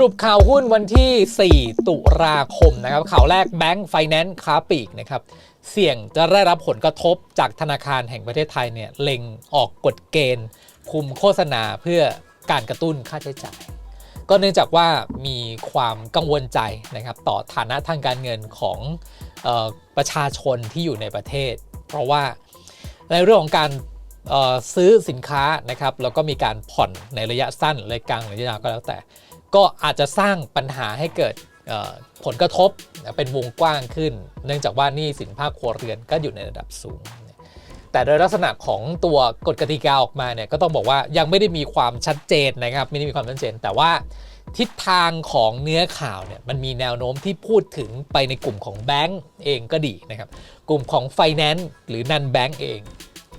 รุปข่าวหุ้นวันที่ 4 ตุลาคมนะครับ ข่าวแรกแบงก์ไฟแนนซ์ค้าปลีกนะครับ เสี่ยงจะได้รับผลกระทบจากธนาคารแห่งประเทศไทยเนี่ยเล็งออกกฎเกณฑ์ คุมโฆษณาเพื่อการกระตุ้นค่าใช้จ่าย ก็เนื่องจากว่ามีความกังวลใจนะครับต่อฐานะทางการเงินของออประชาชนที่อยู่ในประเทศ เพราะว่าในเรื่องของการซื้อสินค้านะครับแล้วก็มีการผ่อนในระยะสั้นระยะกลางหรือระยะยาวก็แล้วแต่ ก็อาจจะสร้างปัญหาให้เกิดผลกระทบเป็นวงกว้างขึ้น เนื่องจากว่านี้สินภาคครัวเรือนก็อยู่ในระดับสูง แต่โดยลักษณะของตัวกฎกติกาออกมาเนี่ยก็ต้องบอกว่ายังไม่ได้มีความชัดเจนนะครับไม่ได้มีความชัดเจน แต่ว่าทิศทางของเนื้อข่าวเนี่ยมันมีแนวโน้มที่พูดถึงไปในกลุ่มของแบงก์เองก็ดีนะครับกลุ่มของไฟแนนซ์หรือนันแบงก์เอง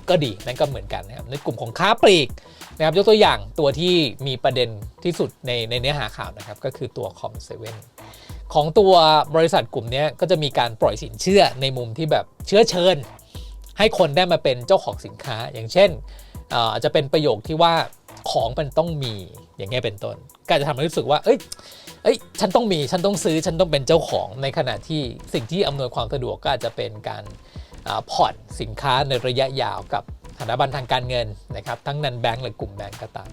ก็ดีนั่นก็เหมือนกันนะครับในกลุ่มของค้าปลีก นะครับยกตัวอย่างตัวที่มีประเด็นที่สุดในในเนื้อหาข่าวนะครับก็คือตัวคอมเซเว่นของตัวบริษัทกลุ่มเนี้ยก็จะมีการปล่อยสินเชื่อในมุมที่แบบเชื้อเชิญ ให้คนได้มาเป็นเจ้าของสินค้า อย่างเช่นอาจจะเป็นประโยคที่ว่าของมันต้องมีอย่างเงี้ยเป็นต้น ก็จะทำให้รู้สึกว่า เอ้ยเอ้ย ฉันต้องมี ฉันต้องซื้อ ฉันต้องเป็นเจ้าของ ในขณะที่สิ่งที่อำนวยความสะดวกก็อาจจะเป็นการผ่อนสินค้าในระยะยาวกับ สถาบันทางการเงินนะครับทั้งนันแบงก์หรือกลุ่มแบงก์ก็ตาม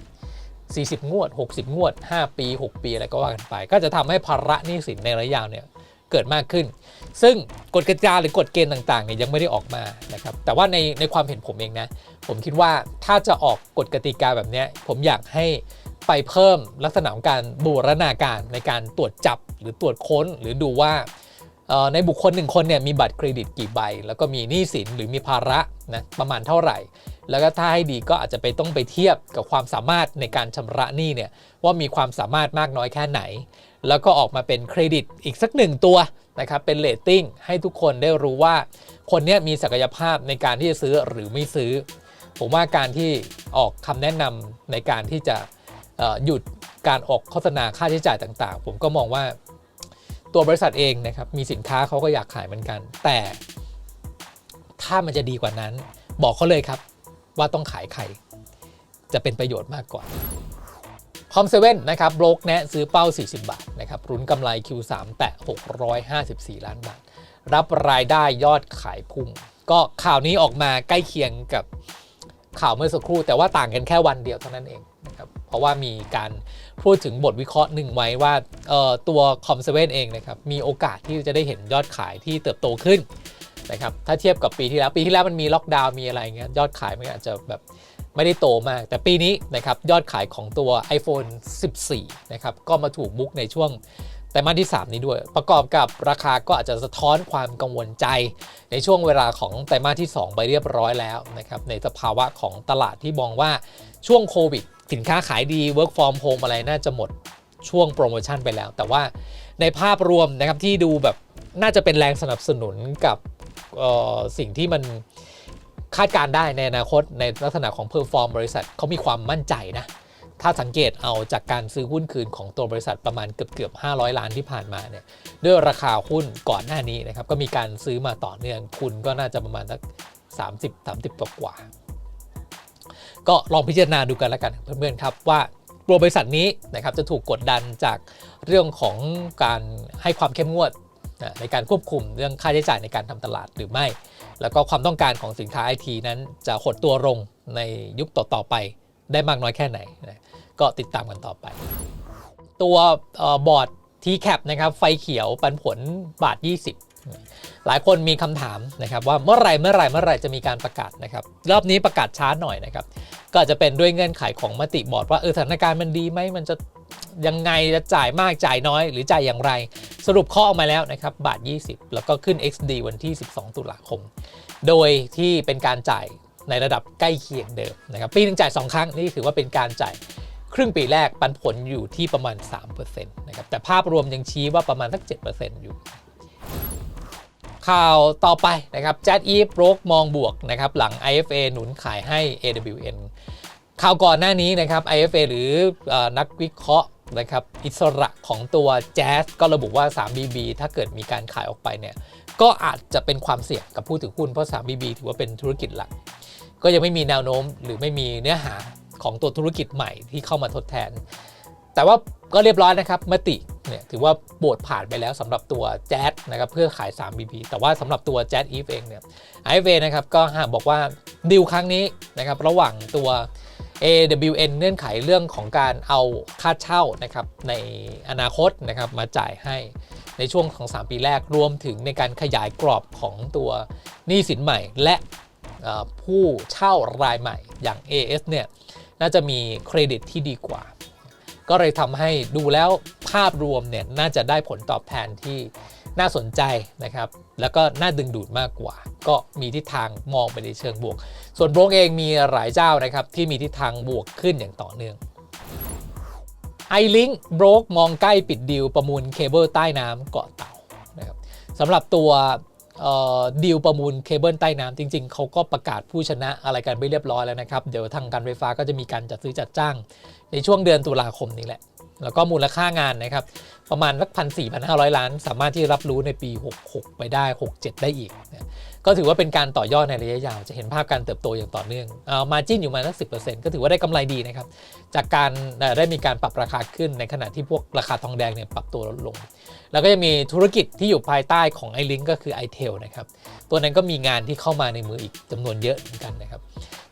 40 งวด 60 งวด 5 ปี 6 ปีอะไรก็ว่ากันไป ก็จะทำให้ภาระหนี้สินในระยะยาวเนี่ยเกิดมากขึ้น ซึ่งกฎกติกาหรือกฎเกณฑ์ต่างๆเนี่ยยังไม่ได้ออกมานะครับแต่ว่าในในความเห็นผมเองนะ ผมคิดว่าถ้าจะออกกฎกติกาแบบเนี้ยผมอยากให้ไปเพิ่มลักษณะของการบูรณาการในการตรวจจับหรือตรวจค้นหรือดูว่า ในบุคคลหนึ่งคนเนี่ยมีบัตรเครดิตกี่ใบ แล้วก็มีหนี้สินหรือมีภาระนะประมาณเท่าไหร่ แล้วก็ถ้าให้ดีก็อาจจะไปต้องไปเทียบกับความสามารถในการชำระหนี้เนี่ยว่ามีความสามารถมากน้อยแค่ไหน แล้วก็ออกมาเป็นเครดิตอีกสักหนึ่งตัวนะครับเป็นเลตติ้งให้ทุกคนได้รู้ว่า คนเนี้ยมีศักยภาพในการที่จะซื้อหรือไม่ซื้อ ผมว่าการที่ออกคำแนะนำในการที่จะหยุดการออกโฆษณาค่าใช้จ่ายต่างๆ ผมก็มองว่า ตัวบริษัทเองนะครับมีสินค้าเขาก็อยากขายเหมือนกัน แต่ถ้ามันจะดีกว่านั้น บอกเขาเลยครับว่าต้องขายใคร จะเป็นประโยชน์มากกว่าคอมเซเว่นนะครับโบรกแนะซื้อเป้า 40 บาทนะครับรุนกำไร Q3 แตะ 654 ล้านบาท รับรายได้ยอดขายพุ่ง ก็ข่าวนี้ออกมาใกล้เคียงกับข่าวเมื่อสักครู่ แต่ว่าต่างกันแค่วันเดียวเท่านั้นเองนะครับเพราะว่ามีการ พูดถึงบทวิเคราะห์หนึ่งไว้ว่าตัวคอมเซเว่นเองนะครับมีโอกาสที่จะได้เห็นยอดขายที่เติบโตขึ้นนะครับถ้าเทียบกับปีที่แล้ว ปีที่แล้วมันมีล็อกดาวน์มีอะไรเงี้ยยอดขายมันอาจจะแบบไม่ได้โตมาก แต่ปีนี้นะครับยอดขายของตัว iPhone 14 นะครับก็มาถูกบุ๊กในช่วงไตรมาสที่ 3 นี้ด้วย ประกอบกับราคาก็อาจจะสะท้อนความกังวลใจ ในช่วงเวลาของไตรมาสที่ 2 ไปเรียบร้อยแล้วนะครับในสภาวะของตลาดที่มองว่า ช่วงโควิด สินค้าขายดี work from home อะไรน่าจะหมดช่วงโปรโมชั่นไปแล้ว แต่ว่าในภาพรวมนะครับที่ดูแบบน่าจะเป็นแรงสนับสนุนกับสิ่งที่มันคาดการได้ในอนาคตในลักษณะของเพอร์ฟอร์มบริษัทเขามีความมั่นใจนะ ถ้าสังเกตเอาจากการซื้อหุ้นคืนของตัวบริษัทประมาณเกือบเกือบ500 ล้านที่ผ่านมาเนี่ยด้วยราคาหุ้นก่อนหน้านี้นะครับก็มีการซื้อมาต่อเนื่องทุนก็น่าจะประมาณสัก30 30กว่า ก็ลองพิจารณาดูกันแล้วกันเพื่อนๆครับว่าตัวบริษัทนี้นะครับจะถูกกดดันจากเรื่องของการให้ความเข้มงวดในการควบคุมเรื่องค่าใช้จ่ายในการทำตลาดหรือไม่ แล้วก็ความต้องการของสินค้าไอทีนั้นจะหดตัวลงในยุคต่อๆไปได้มากน้อยแค่ไหนนะก็ติดตามกันต่อไป ตัวออบอร์ด TCAP นะครับไฟเขียวปันผลบาท 20 หลายคนมีคำถามนะครับว่าเมื่อไรเมื่อไรเมื่อไรจะมีการประกาศนะครับรอบนี้ประกาศช้าหน่อยนะครับก็อาจจะเป็นด้วยเงื่อนไขของมติบอร์ดว่าเออสถานการณ์มันดีไหมมันจะยังไงจะจ่ายมากจ่ายน้อย หรือจ่ายอย่างไร สรุปข้อออกมาแล้วนะครับบาท 20 แล้วก็ขึ้น XD วันที่ 12 ตุลาคม โดยที่เป็นการจ่ายในระดับใกล้เคียงเดิมนะครับปีหนึงจ่าย 2 ครั้งนี่ถือว่าเป็นการจ่ายครึ่งปีแรกปันผลอยู่ที่ประมาณ3%นะครับแต่ภาพรวมยังชี้ว่าประมาณสัก7%อยู่ ข่าวต่อไปนะครับ j a d e v e โรกมองบวกนะครับหลัง IFA หนุนขายให้ AWN ข่าวก่อนหน้านี้นะครับ IFA หรือออนักวิเคราะห์นะครับอิสระของตัว Jazz ก็ระบุว่า 3BB ถ้าเกิดมีการขายออกไปเนี่ยก็อาจจะเป็นความเสี่ยงกับผู้ถือหุ้นเพราะ 3BB ถือว่าเป็นธุรกิจหลัก ก็ยังไม่มีแนวโน้มหรือไม่มีเนื้อหาของตัวธุรกิจใหม่ที่เข้ามาทดแทน แต่ว่าก็เรียบร้อยนะครับมติ เนี่ยถือว่าโบวตผ่านไปแล้วสำหรับตัวแจ๊นะครับเพื่อขาย 3BB แต่ว่าสำหรับตัวแจ๊ e ฟเองเนี่ย IFA นะครับก็บอกว่าดีลครั้งนี้นะครับระหว่างตัว AWN เงื่อนไขเรื่องของการเอาค่าเช่านะครับในอนาคตนะครับมาจ่ายให้ในช่วงของ 3 ปีแรกรวมถึงในการขยายกรอบของตัวหนี้สินใหม่ และผู้เช่ารายใหม่อย่าง AS เนี่ยน่าจะมีเครดิตที่ดีกว่า ก็เลยทำให้ดูแล้ว ภาพรวมเนี่ยน่าจะได้ผลตอบแทนที่น่าสนใจนะครับ แล้วก็น่าดึงดูดมากกว่า ก็มีทิศทางมองไปในเชิงบวก ส่วนโบรกเองมีหลายเจ้านะครับที่มีทิศทางบวกขึ้นอย่างต่อเนื่อง iLink โบรกมองใกล้ปิดดีลประมูลเคเบิลใต้น้ำเกาะเต่านะครับสำหรับตัวดีลประมูลเคเบิลใต้น้ำจริง ๆ เขาก็ประกาศผู้ชนะอะไรกันไปเรียบร้อยแล้วนะครับ เดี๋ยวทางการไฟฟ้าก็จะมีการจัดซื้อจัดจ้าง ในช่วงเดือนตุลาคมนี้แหละ แล้วก็มูลค่างานนะครับ ประมาณสักพันสี่พันห้าร้อยล้าน สามารถที่รับรู้ในปี 66 ไปได้ 67 ได้อีกนะก็ถือว่าเป็นการต่อยอดในระยะยาว จะเห็นภาพการเติบโตอย่างต่อเนื่องเอามาจิ้นอยู่มาสักสิก็ถือว่าได้กำไรดีนะครับ จากการได้มีการปรับราคาขึ้นในขณะที่พวกราคาทองแดงเนี่ยปรับตัวลดลง แล้วก็ยังมีธุรกิจที่อยู่ภายใต้ของ i l i n k ก็คือ i t e l นะครับ ตัวนั้นก็มีงานที่เข้ามาในมืออีกจำนวนเยอะเหมือนกันนะครับ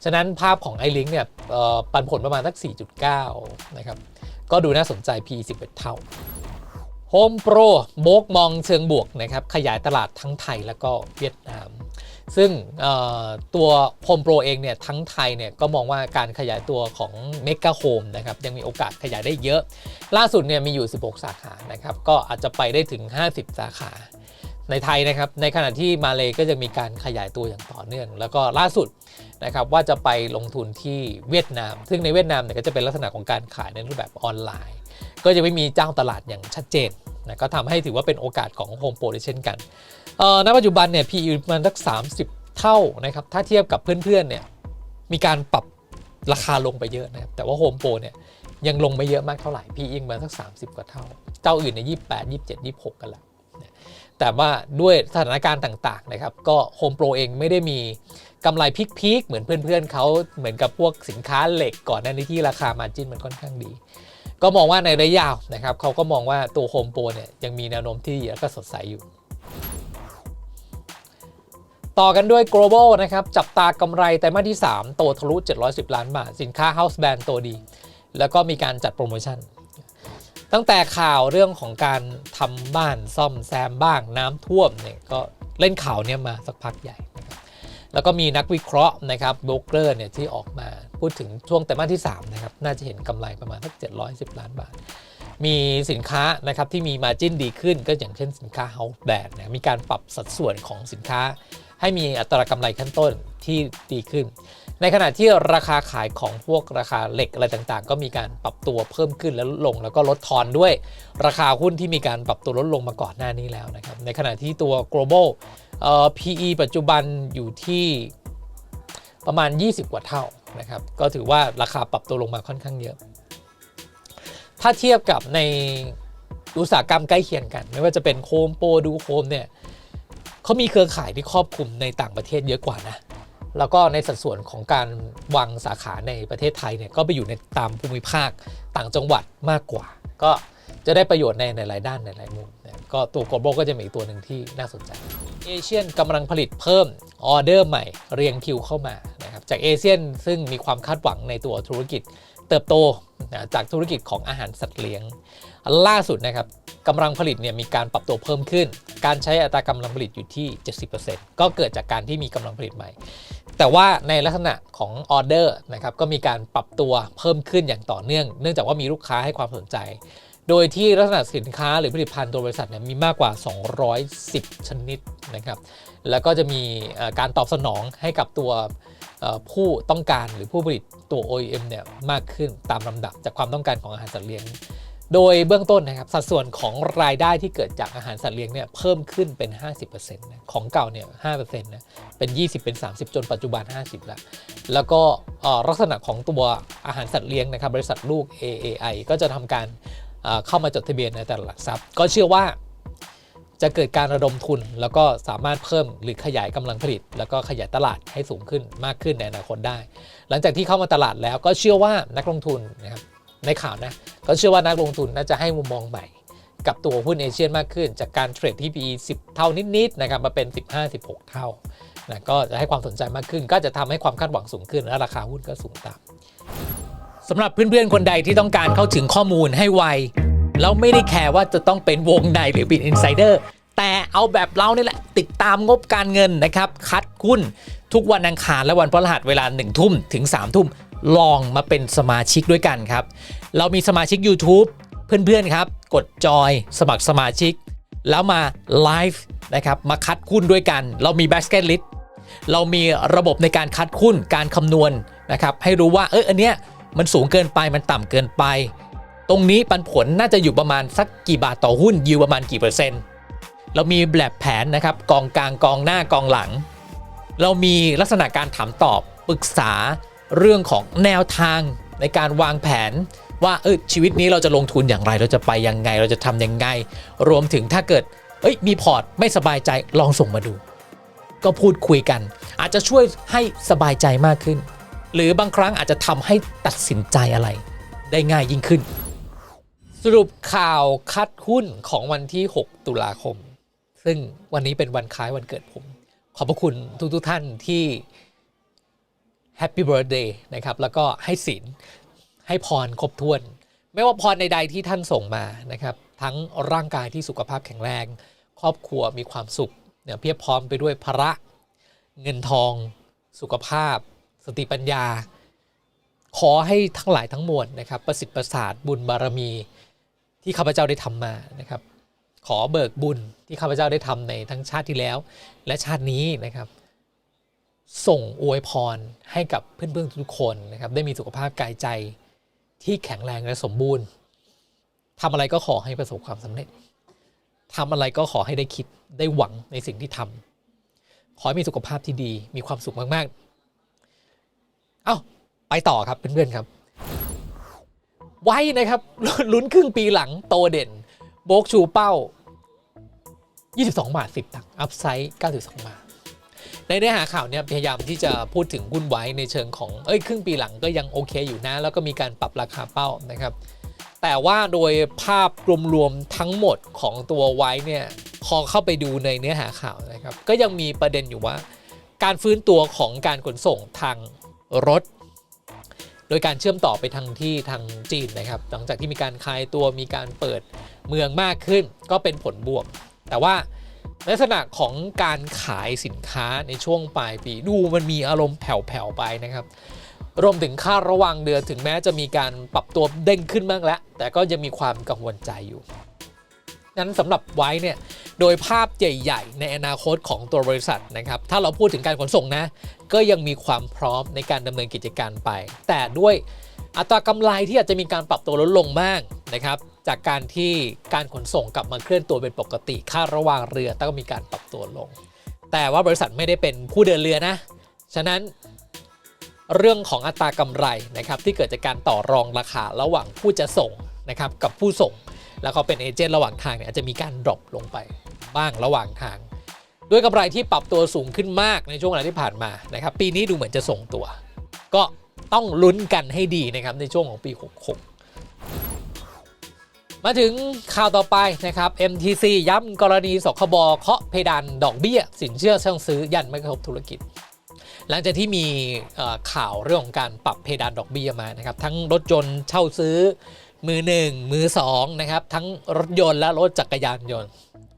ฉะนั้นภาพของ i l i n k เนี่ยปันผลประมาณสัก4.9นะครับ ก็ดูน่าสนใจ P 11 เท่า Home Pro โบกมองเชิงบวกนะครับ ขยายตลาดทั้งไทยแล้วก็เวียดนาม ซึ่งตัว Home Pro เองเนี่ยทั้งไทยเนี่ยก็มองว่าการขยายตัวของ Mega Home นะครับยังมีโอกาสขยายได้เยอะ ล่าสุดเนี่ยมีอยู่ 16 สาขานะครับ ก็อาจจะไปได้ถึง 50 สาขาในไทยนะครับ ในขณะที่มาเลก็จะมีการขยายตัวอย่างต่อเนื่อง แล้วก็ล่าสุด นะครับว่าจะไปลงทุนที่เวียดนาม ซึ่งในเวียดนามเนี่ยก็จะเป็นลักษณะของการขายในรูปแบบออนไลน์ ก็จะไม่มีเจ้าตลาดอย่างชัดเจนนะก็ทำให้ถือว่าเป็นโอกาสของโฮมโปรได้เช่นกันเอ่อณปัจจุบันเนี่ย PE มันสัก 30 เท่านะครับถ้าเทียบกับเพื่อนๆเนี่ยมีการปรับราคาลงไปเยอะนะครับแต่ว่าโฮมโปรเนี่ยยังลงไม่เยอะมากเท่าไหร่ PE มันสัก 30 กว่าเท่า เจ้าอื่นในย28 27 26กันแล้วแต่ว่าด้วยสถานการณ์ต่างๆนะครับก็โฮมโปรเองไม่ได้มี กำไรพีคๆเหมือนเพื่อนๆเขาเหมือนกับพวกสินค้าเหล็กก่อนหน้านี้ที่ราคามาจิ้นมันค่อนข้างดี ก็มองว่าในระยะยาวนะครับเขาก็มองว่าตัวโฮมโปรเนี่ยยังมีแนวโน้มที่ดีแล้วก็สดใสอยู่ต่อกันด้วย global นะครับ จับตากำไรไตรมาสที่ 3 โตทะลุ 710 ล้านบาท สินค้า house brand โตดี แล้วก็มีการจัดโปรโมชั่น ตั้งแต่ข่าวเรื่องของการทำบ้านซ่อมแซมบ้างน้ำท่วมเนี่ยก็เล่นข่าวเนี่ยมาสักพักใหญ่นะครับ แล้วก็มีนักวิเคราะห์นะครับโบรกเกอร์เนี่ยที่ออกมาพูดถึงช่วงไตรมาสที่ 3 นะครับ น่าจะเห็นกำไรประมาณสัก710 ล้านบาท มีสินค้านะครับที่มีมาจิ้นดีขึ้นก็อย่างเช่นสินค้าเฮาส์แบรนด์มีการปรับสัดส่วนของสินค้า ให้มีอัตรากำไรขั้นต้นที่ดีขึ้น ในขณะที่ราคาขายของพวกราคาเหล็กอะไรต่างๆ ก็มีการปรับตัวเพิ่มขึ้นและลดลง แล้วก็ลดทอนด้วย ราคาหุ้นที่มีการปรับตัวลดลงมาก่อนหน้านี้แล้วนะครับ ในขณะที่ตัว global เอ่อ PE ปัจจุบันอยู่ที่ประมาณ 20 กว่าเท่านะครับ ก็ถือว่าราคาปรับตัวลงมาค่อนข้างเยอะ ถ้าเทียบกับในอุตสาหกรรมใกล้เคียงกัน ไม่ว่าจะเป็นโคมโปรดูโคมเนี่ยเขามีเครือข่ายที่ครอบคลุมในต่างประเทศเยอะกว่านะ แล้วก็ในสัดส่วนของการวางสาขาในประเทศไทยเนี่ยก็ไปอยู่ในตามภูมิภาคต่างจังหวัดมากกว่า ก็จะได้ประโยชน์ในหลายด้านในหลายมุมก็ตัว global ก็จะมีอีกตัวหนึ่งที่น่าสนใจเอเชียนกำลังผลิตเพิ่มออเดอร์ใหม่เรียงคิวเข้ามานะครับจากเอเชียนซึ่งมีความคาดหวังในตัวธุรกิจเติบโตนะจากธุรกิจของอาหารสัตว์เลี้ยง ล่าสุดนะครับกำลังผลิตเนี่ยมีการปรับตัวเพิ่มขึ้น การใช้อัตรากำลังผลิตอยู่ที่ 70%ก็เกิดจากการที่มีกำลังผลิตใหม่ แต่ว่าในลักษณะของออเดอร์นะครับก็มีการปรับตัวเพิ่มขึ้นอย่างต่อเนื่อง เนื่องจากว่ามีลูกค้าให้ความสนใจ โดยที่ลักษณะสินค้าหรือผลิตภัณฑ์ตัวบริษัทเนี่ยมีมากกว่า 210 ชนิดนะครับแล้วก็จะมีการตอบสนองให้กับตัวผู้ต้องการหรือผู้ผลิตตัว OEM เนี่ยมากขึ้นตามลำดับจากความต้องการของอาหารสัตว์เลี้ยง โดยเบื้องต้นนะครับสัดส่วนของรายได้ที่เกิดจากอาหารสัตว์เลี้ยงเนี่ยเพิ่มขึ้นเป็น 50%นะของเก่าเนี่ย5%นะเป็น 20 เป็น 30 จนปัจจุบัน 50 แล้ว แล้วก็ลักษณะของตัวอาหารสัตว์เลี้ยงนะครับบริษัทลูก AAI ก็จะทำการเข้ามาจดทะเบียนในตลาดหลักทรัพย์ ก็เชื่อว่าจะเกิดการระดมทุน แล้วก็สามารถเพิ่มหรือขยายกำลังผลิต แล้วก็ขยายตลาดให้สูงขึ้นมากขึ้นในอนาคตได้ หลังจากที่เข้ามาตลาดแล้วก็เชื่อว่านักลงทุนนะครับ ในข่าวนะก็เชื่อว่านักลงทุนน่าจะให้มุมมองใหม่ กับตัวหุ้นเอเชียนมากขึ้น จากการเทรดที่ PE 10 เท่านิดๆนะครับมาเป็น 15-16 เท่านะก็จะให้ความสนใจมากขึ้น ก็จะทำให้ความคาดหวังสูงขึ้น และราคาหุ้นก็สูงตามสำหรับเพื่อนๆคนใดที่ต้องการเข้าถึงข้อมูลให้ไวแล้วไม่ได้แคร์ว่าจะต้องเป็นวงในหรือเป็นอินไซเดอร์แต่เอาแบบเรานี่แหละ ติดตามงบการเงินนะครับ คัดหุ้นทุกวันอังคารและวันพฤหัสเวลา1ทุ่มถึง3ทุ่ม ลองมาเป็นสมาชิกด้วยกันครับ เรามีสมาชิก YouTube เพื่อนๆครับ กดจอยสมัครสมาชิก แล้วมาไลฟ์นะครับมาคัดหุ้นด้วยกัน เรามี basket list เรามีระบบในการคัดหุ้นการคำนวณนะครับให้รู้ว่าเอออันเนี้ยมันสูงเกินไปมันต่ำเกินไป ตรงนี้ปันผลน่าจะอยู่ประมาณสักกี่บาทต่อหุ้นยิวประมาณกี่เปอร์เซ็นต์เรามีแบบแผนนะครับกองกลางกองหน้ากองหลัง เรามีลักษณะการถามตอบปรึกษา เรื่องของแนวทางในการวางแผนว่าเออชีวิตนี้เราจะลงทุนอย่างไรเราจะไปยังไง เราจะทำยังไง รวมถึงถ้าเกิดเอ้ยมีพอร์ตไม่สบายใจลองส่งมาดู ก็พูดคุยกัน อาจจะช่วยให้สบายใจมากขึ้น หรือบางครั้งอาจจะทำให้ตัดสินใจอะไร ได้ง่ายยิ่งขึ้น สรุปข่าวคัดหุ้นของวันที่ 6 ตุลาคม ซึ่งวันนี้เป็นวันคล้ายวันเกิดผม ขอบพระคุณทุกทุกท่านที่ Happy Birthday นะครับแล้วก็ให้ศีลให้พรครบถ้วน ไม่ว่าพรใดๆที่ท่านส่งมานะครับทั้งร่างกายที่สุขภาพแข็งแรง ครอบครัวมีความสุขเนี่ยเพียบพร้อมไปด้วยพระ เงินทอง สุขภาพ สติปัญญา ขอให้ทั้งหลายทั้งมวลนะครับประสิทธิ์ประสาทบุญบารมีที่ข้าพเจ้าได้ทำมานะครับขอเบิกบุญที่ข้าพเจ้าได้ทำในทั้งชาติที่แล้ว และชาตินี้นะครับ ส่งอวยพรให้กับเพื่อนๆทุกคนนะครับได้มีสุขภาพกายใจที่แข็งแรงและสมบูรณ์ทำอะไรก็ขอให้ประสบความสำเร็จทำอะไรก็ขอให้ได้คิดได้หวังในสิ่งที่ทำขอให้มีสุขภาพที่ดีมีความสุขมากๆ เอ้าไปต่อครับเพื่อนๆครับ ไว้นะครับลุ้นครึ่งปีหลังโตเด่น โบกชูเป้า 22 บาท 10 ตังค์อัพไซด์92 บาท ในเนื้อหาข่าวเนี่ยพยายามที่จะพูดถึงหุ้นไว้ในเชิงของเอ้ยครึ่งปีหลังก็ยังโอเคอยู่นะ แล้วก็มีการปรับราคาเป้านะครับ แต่ว่าโดยภาพรวมๆทั้งหมดของตัวไว้เนี่ยพอเข้าไปดูในเนื้อหาข่าวนะครับ ก็ยังมีประเด็นอยู่ว่า การฟื้นตัวของการขนส่งทางรถ โดยการเชื่อมต่อไปทางที่ทางจีนนะครับ หลังจากที่มีการคลายตัวมีการเปิดเมืองมากขึ้น ก็เป็นผลบวก แต่ว่า ลักษณะของการขายสินค้าในช่วงปลายปีดูมันมีอารมณ์แผ่วๆไปนะครับ รวมถึงค่าระวังเดือนถึงแม้จะมีการปรับตัวเด้งขึ้นบ้างแล้ว แต่ก็ยังมีความกังวลใจอยู่นั้นสำหรับไว้เนี่ยโดยภาพใหญ่ๆ ในอนาคตของตัวบริษัทนะครับ ถ้าเราพูดถึงการขนส่งนะ ก็ยังมีความพร้อมในการดำเนินกิจการไป แต่ด้วยอัตรากำไรที่อาจจะมีการปรับตัวลดลงบ้างนะครับ จากการที่การขนส่งกลับมาเคลื่อนตัวเป็นปกติ ค่าระหว่างเรือต้องมีการปรับตัวลง แต่ว่าบริษัทไม่ได้เป็นผู้เดินเรือนะ ฉะนั้นเรื่องของอัตรากำไรนะครับที่เกิดจากการต่อรองราคาระหว่างผู้จะส่งนะครับกับผู้ส่ง แล้วก็เป็นเอเจนต์ระหว่างทางเนี่ยอาจจะมีการดรอปลงไปบ้างระหว่างทาง ด้วยกำไรที่ปรับตัวสูงขึ้นมากในช่วงเวลาที่ผ่านมานะครับปีนี้ดูเหมือนจะส่งตัว ก็ต้องลุ้นกันให้ดีนะครับในช่วงของปี 66 มาถึงข่าวต่อไปนะครับ MTC ย้ำกรณีสคบเคาะเพดานดอกเบี้ย สินเชื่อช่างซื้อยันไม่กระทบธุรกิจ หลังจากที่มีข่าวเรื่องของการปรับเพดานดอกเบี้ยมานะครับ ทั้งรถยนต์เช่าซื้อ มือหนึ่งมือสองนะครับทั้งรถยนต์และรถจักรยานยนต์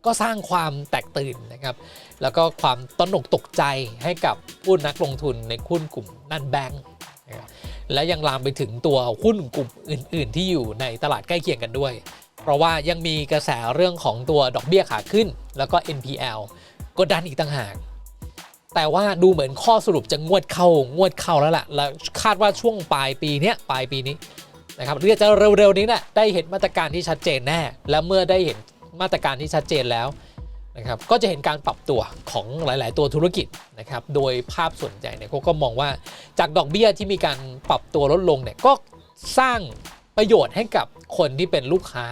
ก็สร้างความแตกตื่นนะครับ แล้วก็ความตระหนกตกใจให้กับผู้นักลงทุนในหุ้นกลุ่มนันแบงค์นะครับ และยังลามไปถึงตัวหุ้นกลุ่มอื่น ๆ ที่อยู่ในตลาดใกล้เคียงกันด้วย เพราะว่ายังมีกระแสเรื่องของตัวดอกเบี้ยขาขึ้น แล้วก็ NPL กดดันอีกต่างหาก แต่ว่าดูเหมือนข้อสรุปจะงวดเข้างวดเข้าแล้วล่ะแล้วคาดว่าช่วงปลายปีเนี้ยปลายปีนี้นะครับหรือจะเร็วๆนี้นะได้เห็นมาตรการที่ชัดเจนแน่ และเมื่อได้เห็นมาตรการที่ชัดเจนแล้ว นะครับก็จะเห็นการปรับตัวของหลาย ๆ ตัวธุรกิจนะครับโดยภาพส่วนใหญ่เนี่ยเขาก็มองว่าจากดอกเบี้ยที่มีการปรับตัวลดลงเนี่ยก็สร้างประโยชน์ให้กับคนที่เป็นลูกค้า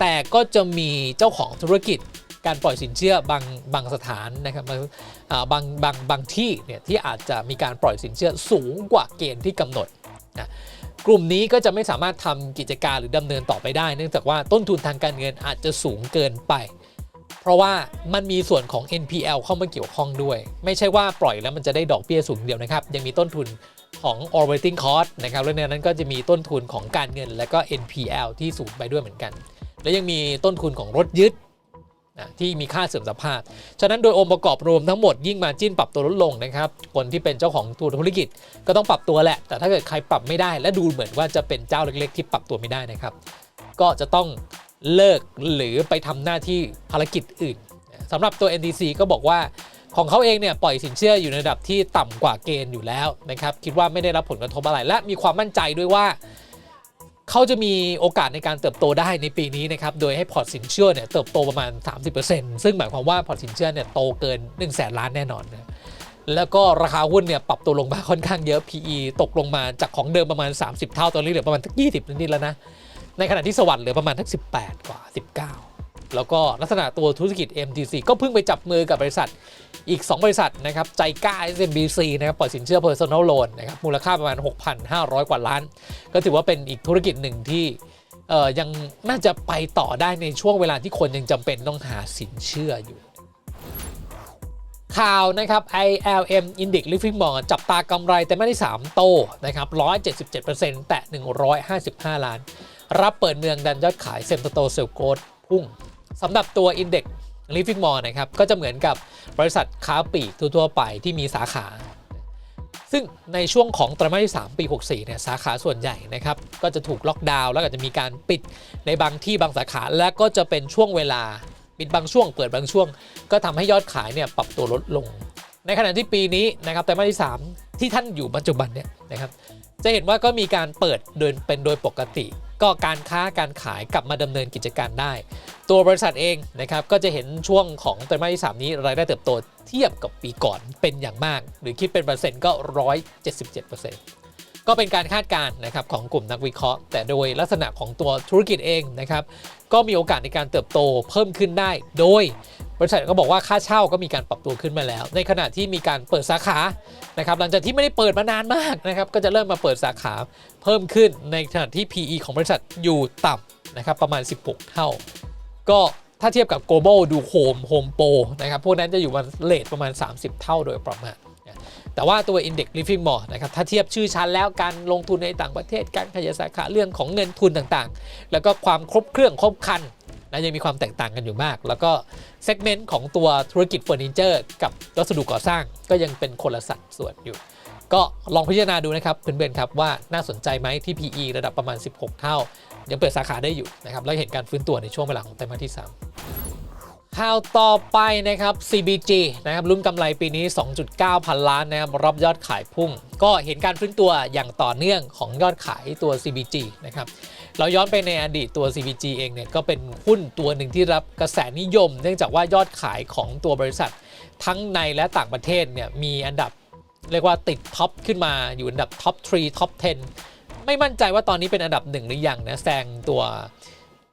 แต่ก็จะมีเจ้าของธุรกิจการปล่อยสินเชื่อบางบางสถานนะครับบางบางบางที่เนี่ยที่อาจจะมีการปล่อยสินเชื่อสูงกว่าเกณฑ์ที่กำหนดนะกลุ่มนี้ก็จะไม่สามารถทำกิจการหรือดำเนินต่อไปได้ เนื่องจากว่าต้นทุนทางการเงินอาจจะสูงเกินไป ราะว่ามันมีส่วนของ NPL เข้ามาเกี่ยวข้องด้วย ไม่ใช่ว่าปล่อยแล้วมันจะได้ดอกเบี้ยสูงเดียวนะครับ ยังมีต้นทุนของ operating cost นะครับ แล้วในนั้นก็จะมีต้นทุนของการเงิน และก็ NPL ที่สูงไปด้วยเหมือนกัน และยังมีต้นทุนของรถยึดนะที่มีค่าเสื่อมสภาพ ฉะนั้นโดยองค์ประกอบรวมทั้งหมดยิ่งมาจิ้นปรับตัวลดลงนะครับ คนที่เป็นเจ้าของตัวธุรกิจก็ต้องปรับตัวแหละ แต่ถ้าเกิดใครปรับไม่ได้ และดูเหมือนว่าจะเป็นเจ้าเล็ก ๆ ที่ปรับตัวไม่ได้นะครับ ก็จะต้อง เลิกหรือไปทำหน้าที่ภารกิจอื่นสำหรับตัว NTC ก็บอกว่าของเขาเองเนี่ยปล่อยสินเชื่ออยู่ในระดับที่ต่ำกว่าเกณฑ์อยู่แล้วนะครับคิดว่าไม่ได้รับผลกระทบอะไร และมีความมั่นใจด้วยว่า เขาจะมีโอกาสในการเติบโตได้ในปีนี้นะครับโดยให้พอร์ตสินเชื่อเนี่ยเติบโตประมาณ 30%ซึ่งหมายความว่าพอร์ตสินเชื่อเนี่ยโตเกิน1 0 0 0 0แสนล้านแน่นอนนะแล้วก็ราคาหุ้นเนี่ยปรับตัวลงมาค่อนข้างเยอะ PE ตกลงมาจากของเดิมประมาณ 30 เท่าตอนนี้เหลือประมาณ 20 นิดๆแล้วนะ ในขณะที่สวัสด์เหลือประมาณทัก18 กว่า 19 แล้วก็ลักษณะตัวธุรกิจ MTC ก็เพิ่งไปจับมือกับบริษัทอีก 2 บริษัทนะครับใจกล้า SMBC นะครับปล่อยสินเชื่อ Personal Loan นะครับมูลค่าประมาณ 6,500 กว่าล้าน ก็ถือว่าเป็นอีกธุรกิจหนึ่งที่เออยังน่าจะไปต่อได้ในช่วงเวลาที่คนยังจำเป็นต้องหาสินเชื่ออยู่ข่าวนะครับ ILM Index Living Mall จับตากำไรแต่ไม่ได้ 3 โตนะครับ177%แตะ 155 ล้าน รับเปิดเมืองดันยอดขายเซมโตเซลโกดพุ่งสำหรับตัว Index Living Mall นะครับ ก็จะเหมือนกับบริษัทค้าปลีกทั่วๆไปที่มีสาขา ซึ่งในช่วงของไตรมาสที่ 3 ปี 64 เนี่ย สาขาส่วนใหญ่นะครับ ก็จะถูกล็อกดาวน์แล้วก็จะมีการปิดในบางที่บางสาขา และก็จะเป็นช่วงเวลาปิดบางช่วง เปิดบางช่วง ก็ทำให้ยอดขายเนี่ยปรับตัวลดลง ในขณะที่ปีนี้นะครับไตรมาสที่ 3 ที่ท่านอยู่ปัจจุบันเนี่ยนะครับจะเห็นว่าก็มีการเปิดเดินเป็นโดยปกติ ก็การค้าการขายกลับมาดำเนินกิจการได้ ตัวบริษัทเองนะครับก็จะเห็นช่วงของไตรมาสที่ 3 นี้รายได้เติบโตเทียบกับปีก่อนเป็นอย่างมาก หรือคิดเป็นเปอร์เซ็นต์ก็ 177%ก็เป็นการคาดการณ์นะครับของกลุ่มนักวิเคราะห์ แต่โดยลักษณะของตัวธุรกิจเองนะครับก็มีโอกาสในการเติบโตเพิ่มขึ้นได้โดย บริษัทก็บอกว่าค่าเช่าก็มีการปรับตัวขึ้นมาแล้ว ในขณะที่มีการเปิดสาขานะครับหลังจากที่ไม่ได้เปิดมานานมากนะครับก็จะเริ่มมาเปิดสาขาเพิ่มขึ้นในขณะที่ PE ของบริษัทอยู่ต่ำนะครับประมาณ 16 เท่า ก็ถ้าเทียบกับ global ดู home home pro นะครับพวกนั้นจะอยู่มันเลทประมาณ 30 เท่าโดยประมาณแต่ว่าตัว index living mall นะครับถ้าเทียบชื่อชั้นแล้วการลงทุนในต่างประเทศการขยายสาขาเรื่องของเงินทุนต่างๆ แล้วก็ความครบเครื่องครบคัน นะยังมีความแตกต่างกันอยู่มาก แล้วก็เซกเมนต์ของตัวธุรกิจเฟอร์นิเจอร์กับวัสดุก่อสร้างก็ยังเป็นคนละสัดส่วนอยู่ ก็ลองพิจารณาดูนะครับเพื่อนๆครับว่าน่าสนใจไหมที่ PE ระดับประมาณ 16 เท่า ยังเปิดสาขาได้อยู่นะครับแล้วเห็นการฟื้นตัวในช่วงเวลาของไตรมาสที่ 3 ข่าวต่อไปนะครับ CBG นะครับรุ่นกำไรปีนี้ 2.9 พันล้านนะครับรับยอดขายพุ่ง ก็เห็นการฟื้นตัวอย่างต่อเนื่องของยอดขายตัว CBG นะครับเราย้อนไปในอดีตตัว CBG เองเนี่ยก็เป็นหุ้นตัวหนึ่งที่รับกระแสนิยม เนื่องจากว่ายอดขายของตัวบริษัท ทั้งในและต่างประเทศเนี่ยมีอันดับเรียกว่าติดท็อปขึ้นมาอยู่อันดับท็อป 3 ท็อป 10 ไม่มั่นใจว่าตอนนี้เป็นอันดับหนึ่งหรือยังนะแซงตัว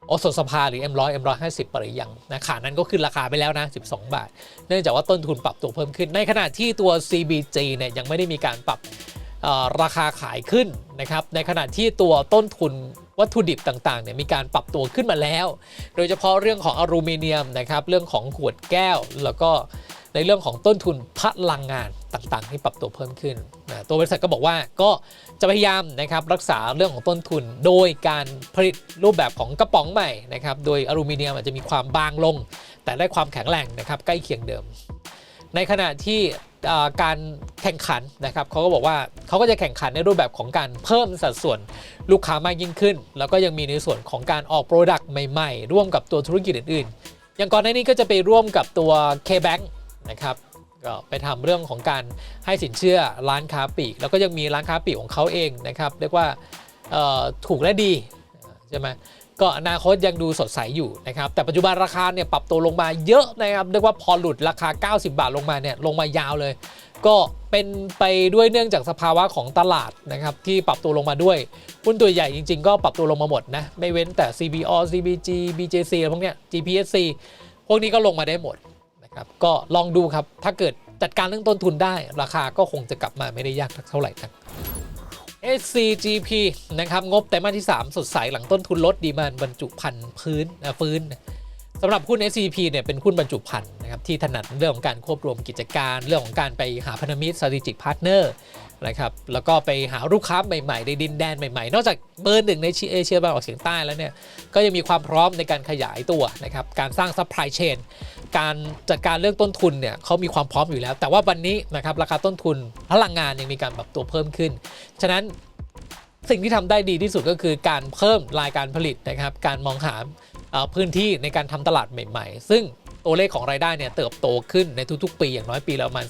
โอสถสภาหรือ M100 M150 ปรือยังนะขานั้นก็ขึ้นราคาไปแล้วนะ 12 บาท เนื่องจากว่าต้นทุนปรับตัวเพิ่มขึ้น ในขณะที่ตัว CBG เนี่ยยังไม่ได้มีการปรับราคาขายขึ้นนะครับ ในขณะที่ตัวต้นทุนวัตถุดิบต่างๆเนี่ยมีการปรับตัวขึ้นมาแล้ว โดยเฉพาะเรื่องของอลูมิเนียมนะครับ เรื่องของขวดแก้วแล้วก็ ในเรื่องของต้นทุนพลังงานต่างๆ ที่ปรับตัวเพิ่มขึ้นนะตัวบริษัทก็บอกว่าก็จะพยายามนะครับรักษาเรื่องของต้นทุน โดยการผลิตรูปแบบของกระป๋องใหม่นะครับโดยอลูมิเนียมอาจจะมีความบางลง แต่ได้ความแข็งแรงนะครับใกล้เคียงเดิม ในขณะที่การแข่งขันนะครับเขาก็บอกว่าเขาก็จะแข่งขันในรูปแบบของการเพิ่มสัดส่วนลูกค้ามากยิ่งขึ้น แล้วก็ยังมีในส่วนของการออกโปรดักต์ใหม่ๆ ร่วมกับตัวธุรกิจอื่นๆ อย่างก่อนหน้านี้ก็จะไปร่วมกับตัว K-Bank นะครับก็ไปทำเรื่องของการให้สินเชื่อร้านค้าปลีก แล้วก็ยังมีร้านค้าปลีกของเขาเองนะครับเรียกว่าถูกและดีใช่ไหมก็อนาคตยังดูสดใสอยู่นะครับแต่ปัจจุบันราคาเนี่ยปรับตัวลงมาเยอะนะครับเรียกว่าพอหลุดราคา 90 บาทลงมาเนี่ยลงมายาวเลย ก็เป็นไปด้วยเนื่องจากสภาวะของตลาดนะครับที่ปรับตัวลงมาด้วยหุ้นตัวใหญ่จริง ๆ ก็ปรับตัวลงมาหมดนะไม่เว้นแต่ CBO CBG BJC อะไรพวกเนี้ย GPSC พวกนี้ก็ลงมาได้หมด ครับก็ลองดูครับถ้าเกิดจัดการเรื่องต้นทุนได้ ราคาก็คงจะกลับมาไม่ได้ยากเท่าไหร่นัก SCGP นะครับงบไตรมาสที่ 3 สดใสหลังต้นทุนลดดีมานบรรจุภัณฑ์พื้นฟื้นสำหรับหุ้น SCGP เนี่ยเป็นหุ้นบรรจุภัณฑ์นะครับที่ถนัดเรื่องของการควบรวมกิจการ เรื่องของการไปหาพันธมิตร strategic partner นะครับแล้วก็ไปหาลูกค้าใหม่ๆ ในดินแดนใหม่ๆ นอกจากเบอร์หนึ่งในเอเชียตะวันออกเฉียงใต้แล้วเนี่ยก็ยังมีความพร้อมในการขยายตัวนะครับการสร้าง supply chain การจัดการเรื่องต้นทุนเนี่ยเขามีความพร้อมอยู่แล้ว แต่ว่าวันนี้นะครับราคาต้นทุนพลังงานยังมีการปรับตัวเพิ่มขึ้น ฉะนั้นสิ่งที่ทำได้ดีที่สุดก็คือการเพิ่มรายการผลิตนะครับ การมองหาพื้นที่ในการทำตลาดใหม่ ๆ ซึ่งตัวเลขของรายได้เนี่ยเติบโตขึ้นในทุกๆ ปีอย่างน้อยปีละประมาณ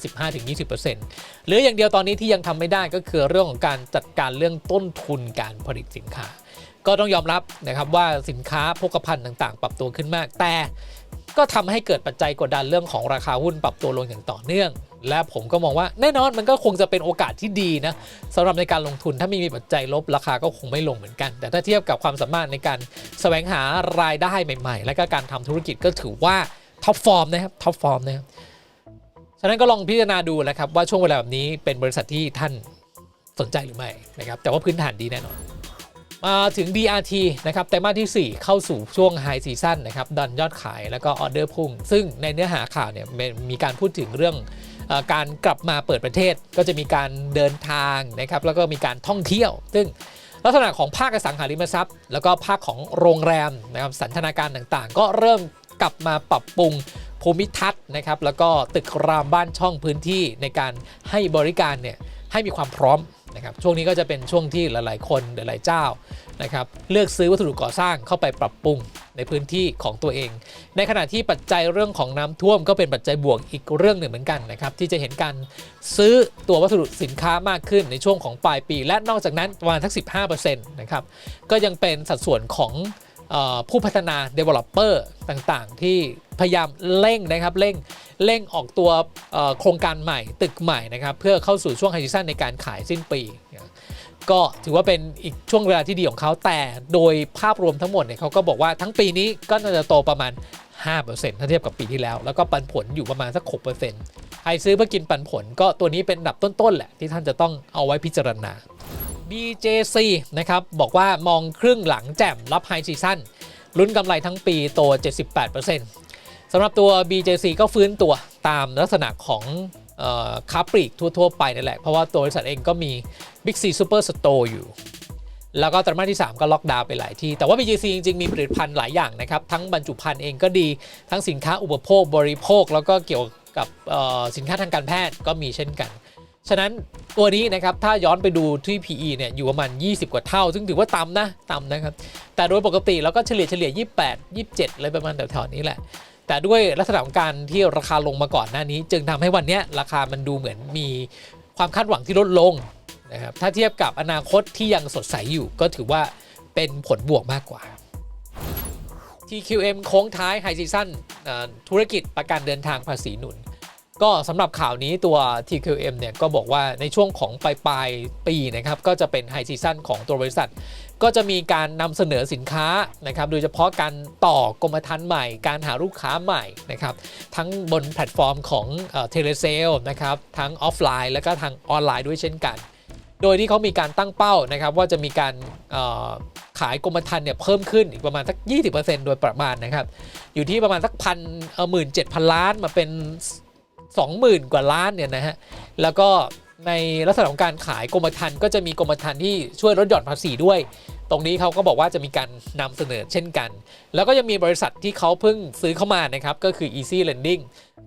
15-20%หรืออย่างเดียวตอนนี้ที่ยังทำไม่ได้ก็คือเรื่องของการจัดการเรื่องต้นทุนการผลิตสินค้า ก็ต้องยอมรับนะครับว่าสินค้าโภคภัณฑ์ต่างๆ ปรับตัวขึ้นมากแต่ ก็ทำให้เกิดปัจจัยกดดันเรื่องของราคาหุ้นปรับตัวลงอย่างต่อเนื่อง และผมก็มองว่าแน่นอนมันก็คงจะเป็นโอกาสที่ดีนะสำหรับในการลงทุนถ้าไม่มีปัจจัยลบราคาก็คงไม่ลงเหมือนกัน แต่ถ้าเทียบกับความสามารถในการแสวงหารายได้ใหม่ ๆ และก็การทำธุรกิจก็ถือว่าท็อปฟอร์มนะครับท็อปฟอร์มนะครับฉะนั้นก็ลองพิจารณาดูนะครับว่าช่วงเวลาแบบนี้เป็นบริษัทที่ท่านสนใจหรือไม่นะครับแต่ว่าพื้นฐานดีแน่นอน มาถึง DRT นะครับไตรมาที่ 4 เข้าสู่ช่วงไฮซีซั่นนะครับดันยอดขายแล้วก็ออเดอร์พุ่ง ซึ่งในเนื้อหาข่าวเนี่ยมีการพูดถึงเรื่องอการกลับมาเปิดประเทศก็จะมีการเดินทางนะครับแล้วก็มีการท่องเที่ยว ซึ่งลักษณะของภาคอสังหาริมทรัพย์ แล้วก็ภาคของโรงแรมนะครับสันทนาการต่างๆ ก็เริ่มกลับมาปรับปรุงภูมิทัศน์นะครับแล้วก็ตึกรามบ้านช่องพื้นที่ในการให้บริการเนี่ยให้มีความพร้อม นะครับช่วงนี้ก็จะเป็นช่วงที่หลาย ๆ คนหลาย ๆ เจ้านะครับเลือกซื้อวัสดุก่อสร้างเข้าไปปรับปรุงในพื้นที่ของตัวเอง ในขณะที่ปัจจัยเรื่องของน้ำท่วมก็เป็นปัจจัยบวกอีกเรื่องหนึ่งเหมือนกันนะครับที่จะเห็นการซื้อตัววัสดุสินค้ามากขึ้นในช่วงของปลายปี และนอกจากนั้นประมาณทัก 15%นะครับก็ยังเป็นสัดส่วนของผู้พัฒนา developer ต่างๆ ที่ พยายามเร่งนะครับเร่งเร่งออกตัวโครงการใหม่ตึกใหม่นะครับเพื่อเข้าสู่ช่วงไฮซีซั่นในการขายสิ้นปี ก็ถือว่าเป็นอีกช่วงเวลาที่ดีของเขาแต่โดยภาพรวมทั้งหมดเนี่ยเขาก็บอกว่าทั้งปีนี้ก็น่าจะโตประมาณ 5%ถ้าเทียบกับปีที่แล้ว แล้วก็ปันผลอยู่ประมาณสัก 6%ใครซื้อเพื่อกินปันผล ก็ตัวนี้เป็นอันดับต้นๆแหละที่ท่านจะต้องเอาไว้พิจารณา BJC นะครับบอกว่ามองครึ่งหลังแจ่มรับไฮซีซั่นลุ้นกำไรทั้งปีโต 78% สำหรับตัว BJC ก็ฟื้นตัวตามลักษณะของออค้าปลีกทั่ว ๆ ไปนั่นแหละ เพราะว่าตัวบริษัทเองก็มี Big C Super Store อยู่ แล้วก็ไตรมาสที่ 3 ก็ล็อกดาวน์ไปหลายที่ แต่ว่า BGC จริง ๆ มีผลิตภัณฑ์หลายอย่างนะครับ ทั้งบรรจุภัณฑ์เองก็ดี ทั้งสินค้าอุปโภคบริโภค แล้วก็เกี่ยวกับสินค้าทางการแพทย์ก็มีเช่นกัน ฉะนั้นตัวนี้นะครับถ้าย้อนไปดูที่ PE เนี่ยอยู่ประมาณ 20 กว่าเท่า ซึ่งถือว่าต่ำนะต่ำนะครับ แต่โดยปกติเราก็เฉลี่ยเฉลี่ย28 27อะไรประมาณแถวๆนี้แหละ แต่ด้วยลักษณะของการที่ราคาลงมาก่อนหน้านี้ จึงทำให้วันนี้ราคามันดูเหมือนมีความคาดหวังที่ลดลงนะครับถ้าเทียบกับอนาคตที่ยังสดใสอยู่ก็ถือว่าเป็นผลบวกมากกว่า TQM โค้งท้ายไฮซีซั่นธุรกิจประกันเดินทางภาษีหนุน ก็สำหรับข่าวนี้ตัว TQM เนี่ยก็บอกว่าในช่วงของปลายปลายปีนะครับก็จะเป็นไฮซีซั่นของตัวบริษัท ก็จะมีการนำเสนอสินค้านะครับโดยเฉพาะการต่อกรมธรรม์ใหม่ การหาลูกค้าใหม่นะครับทั้งบนแพลตฟอร์มของเทเลเซลนะครับทั้งออฟไลน์แล้วก็ทางออนไลน์ด้วยเช่นกัน โดยที่เขามีการตั้งเป้านะครับว่าจะมีการขายกรมธรรม์เนี่ยเพิ่มขึ้นอีกประมาณสัก 20%โดยประมาณนะครับอยู่ที่ประมาณสักพันเออหมื่นเจ็ดพันล้านมาเป็น 20,000 กว่าล้านเนี่ยนะฮะแล้วก็ ในลักษณะของการขายกรมธรรม์ก็จะมีกรมธรรม์ที่ช่วยลดหย่อนภาษีด้วย ตรงนี้เขาก็บอกว่าจะมีการนำเสนอเช่นกัน แล้วก็ยังมีบริษัทที่เขาเพิ่งซื้อเข้ามานะครับก็คือ Easy Lending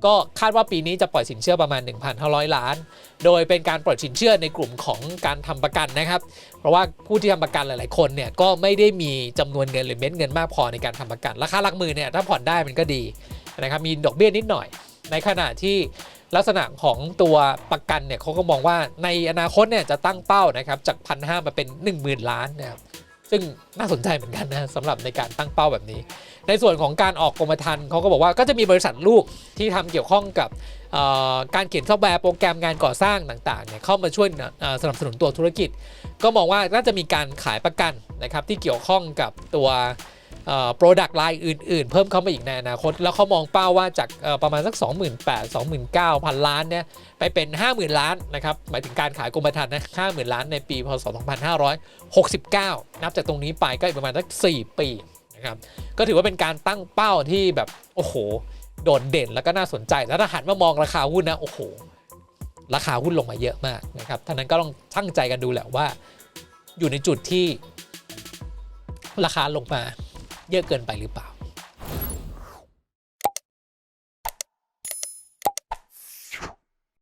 ก็คาดว่าปีนี้จะปล่อยสินเชื่อประมาณ 1,500 ล้าน โดยเป็นการปล่อยสินเชื่อในกลุ่มของการทำประกันนะครับ เพราะว่าผู้ที่ทำประกันหลาย ๆ คนเนี่ยก็ไม่ได้มีจำนวนเงินหรือเม็ดเงินมากพอในการทำประกัน ราคาหลักหมื่นเนี่ยถ้าผ่อนได้มันก็ดีนะครับมีดอกเบี้ยนิดหน่อย ในขณะที่ ลักษณะของตัวประกันเนี่ยเขาก็มองว่าในอนาคตเนี่ยจะตั้งเป้านะครับจากพันห้ามาเป็น 10,000 ล้านนะครับซึ่งน่าสนใจเหมือนกันนะสำหรับในการตั้งเป้าแบบนี้ ในส่วนของการออกกรมธรรม์เขาก็บอกว่าก็จะมีบริษัทลูกที่ทำเกี่ยวข้องกับการเขียนซอฟต์แวร์โปรแกรมงานก่อสร้างต่างๆเนี่ยเข้ามาช่วยสนับสนุนตัวธุรกิจ ก็มองว่าน่าจะมีการขายประกันนะครับที่เกี่ยวข้องกับตัว โปรดักต์ไลน์อื่น ๆ เพิ่มเข้ามาอีกในอนาคต แล้วเขามองเป้าว่าจากประมาณสัก 28,000 29,000 ล้านเนี่ยไปเป็น 50,000 ล้านนะครับ หมายถึงการขายกรมธรรม์นะ 50,000 ล้านในปีพศ 2569 นับจากตรงนี้ไปก็อีกประมาณสัก 4 ปีนะครับก็ถือว่าเป็นการตั้งเป้าที่แบบโอ้โห โดดเด่นแล้วก็น่าสนใจ แล้วถ้าหันมามองราคาหุ้นนะโอ้โหราคาหุ้นลงมาเยอะมากนะครับท่านั้นก็ต้องช่างใจกันดูแหละว่า อยู่ในจุดที่ราคาลงมา เยอะเกินไปหรือเปล่า